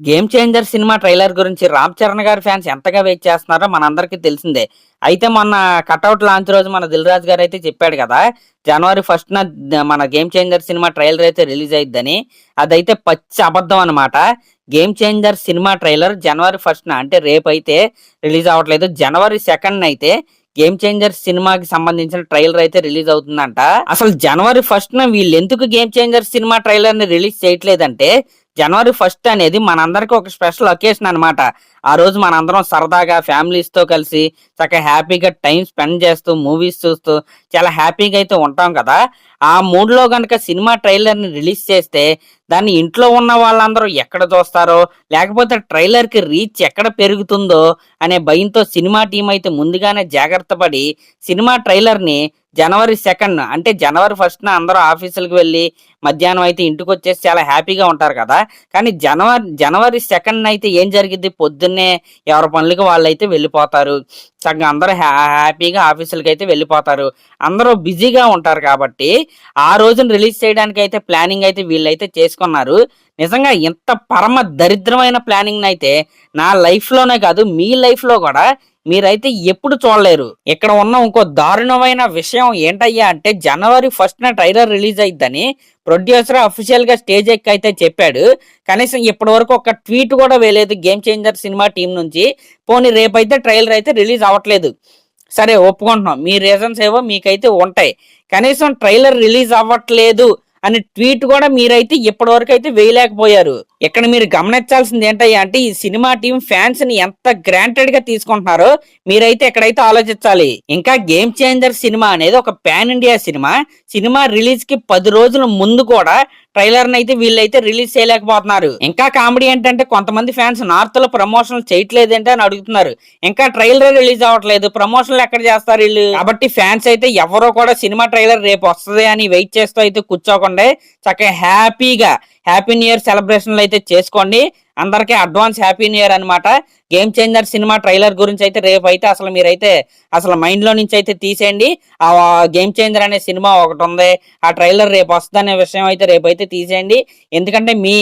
Game changer cinema trailer గురించి రామ్ చరణ్ గారి fans ఎంతగా వెయిట్ చేస్తున్నారో మనందరికీ తెలిసిందే. అయితే మొన్న కట్అవుట్ లాంచ్ రోజు మన దిల్ రాజు గారు అయితే చెప్పాడు కదా జనవరి ఫస్ట్ న మన గేమ్ చేంజర్ సినిమా ట్రైలర్ అయితే రిలీజ్ అయిద్దని. అదైతే పచ్చి అబద్ధం అనమాట గేమ్ చేంజర్ సినిమా ట్రైలర్ జనవరి ఫస్ట్న అంటే రేపు అయితే రిలీజ్ అవ్వట్లేదు. జనవరి సెకండ్ అయితే గేమ్ చేంజర్ సినిమాకి సంబంధించిన ట్రైలర్ అయితే రిలీజ్ అవుతుందంట. అసలు జనవరి ఫస్ట్ న వీళ్ళు ఎందుకు గేమ్ చేంజర్ సినిమా ట్రైలర్ని రిలీజ్ చేయట్లేదంటే జనవరి ఫస్ట్ అనేది మనందరికి ఒక స్పెషల్ ఒకేషన్ అనమాట ఆ రోజు మనందరం సరదాగా ఫ్యామిలీస్తో కలిసి చక్కగా హ్యాపీగా టైం స్పెండ్ చేస్తూ మూవీస్ చూస్తూ చాలా హ్యాపీగా అయితే ఉంటాం కదా. ఆ మూడ్లో కనుక సినిమా ట్రైలర్ని రిలీజ్ చేస్తే దాన్ని ఇంట్లో ఉన్న వాళ్ళందరూ ఎక్కడ చూస్తారో లేకపోతే ట్రైలర్కి రీచ్ ఎక్కడ పెరుగుతుందో అనే భయంతో సినిమా టీం అయితే ముందుగానే జాగ్రత్త పడి సినిమా ట్రైలర్ని జనవరి సెకండ్ అంటే జనవరి ఫస్ట్ అందరూ ఆఫీసులకు వెళ్ళి మధ్యాహ్నం అయితే ఇంటికి వచ్చేసి చాలా హ్యాపీగా ఉంటారు కదా. కానీ జనవరి జనవరి సెకండ్ అయితే ఏం జరిగింది పొద్దున్నే ఎవరి పనులకి వాళ్ళు అయితే వెళ్ళిపోతారు. సగం అందరూ హ్యా హ్యాపీగా ఆఫీసులకి అయితే వెళ్ళిపోతారు. అందరూ బిజీగా ఉంటారు కాబట్టి ఆ రోజున రిలీజ్ చేయడానికి అయితే ప్లానింగ్ అయితే వీళ్ళైతే చేసుకున్నారు. నిజంగా ఇంత పరమ దరిద్రమైన ప్లానింగ్ అయితే నా లైఫ్లోనే కాదు మీ లైఫ్లో కూడా మీరైతే ఎప్పుడు చూడలేరు. ఇక్కడ ఉన్న ఇంకో దారుణమైన విషయం ఏంటయ్యా అంటే జనవరి ఫస్ట్ న ట్రైలర్ రిలీజ్ అయిద్దని ప్రొడ్యూసర్ అఫీషియల్గా స్టేజ్ ఎక్కి అయితే చెప్పాడు. కనీసం ఇప్పటి వరకు ఒక ట్వీట్ కూడా వేయలేదు గేమ్ చేంజర్ సినిమా టీం నుంచి. పోనీ రేపైతే ట్రైలర్ అయితే రిలీజ్ అవ్వట్లేదు. సరే ఒప్పుకుంటున్నాం. మీ రీజన్స్ ఏవో మీకైతే ఉంటాయి. కనీసం ట్రైలర్ రిలీజ్ అవ్వట్లేదు అని ట్వీట్ కూడా మీరైతే ఇప్పటి వరకు అయితే వేయలేకపోయారు. ఇక్కడ మీరు గమనించాల్సింది ఏంటయ్యా అంటే ఈ సినిమా టీం ఫ్యాన్స్ని ఎంత గ్రాంటెడ్గా తీసుకుంటున్నారో మీరైతే ఎక్కడైతే ఆలోచించాలి. ఇంకా గేమ్ చేంజర్ సినిమా అనేది ఒక పాన్ ఇండియా సినిమా. సినిమా రిలీజ్కి పది రోజుల ముందు కూడా ట్రైలర్ అయితే వీళ్ళైతే రిలీజ్ చేయలేకపోతున్నారు. ఇంకా కామెడీ ఏంటంటే కొంతమంది ఫ్యాన్స్ నార్త్లో ప్రమోషన్లు చేయట్లేదంటే అని అడుగుతున్నారు. ఇంకా ట్రైలర్ రిలీజ్ అవ్వట్లేదు. ప్రమోషన్లు ఎక్కడ చేస్తారు వీళ్ళు? కాబట్టి ఫ్యాన్స్ అయితే ఎవరో కూడా సినిమా ట్రైలర్ రేపు వస్తుంది అని వెయిట్ చేస్తూ అయితే కూర్చోకుండా చక్కగా హ్యాపీగా హ్యాపీ న్యూ ఇయర్ సెలబ్రేషన్లు అయితే చేసుకోండి. అందరికీ అడ్వాన్స్ హ్యాపీ న్యూ ఇయర్ అనమాట గేమ్ చేంజర్ సినిమా ట్రైలర్ గురించి అయితే రేపు అయితే అసలు మీరైతే అసలు మైండ్లో నుంచి అయితే తీసేయండి. ఆ గేమ్ చేంజర్ అనే సినిమా ఒకటి ఉంది. ఆ ట్రైలర్ రేపు వస్తుంది అనే విషయం అయితే రేపు అయితే తీసేయండి. ఎందుకంటే మీ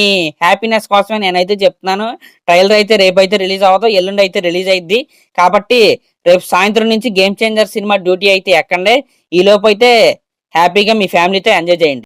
హ్యాపీనెస్ కోసమే నేనైతే చెప్తున్నాను. ట్రైలర్ అయితే రేపు అయితే రిలీజ్ అవ్వదు. ఎల్లుండి అయితే రిలీజ్ అయింది కాబట్టి రేపు సాయంత్రం నుంచి గేమ్ చేంజర్ సినిమా డ్యూటీ అయితే ఎక్కండి. ఈ అయితే హ్యాపీగా మీ ఫ్యామిలీతో ఎంజాయ్ చేయండి.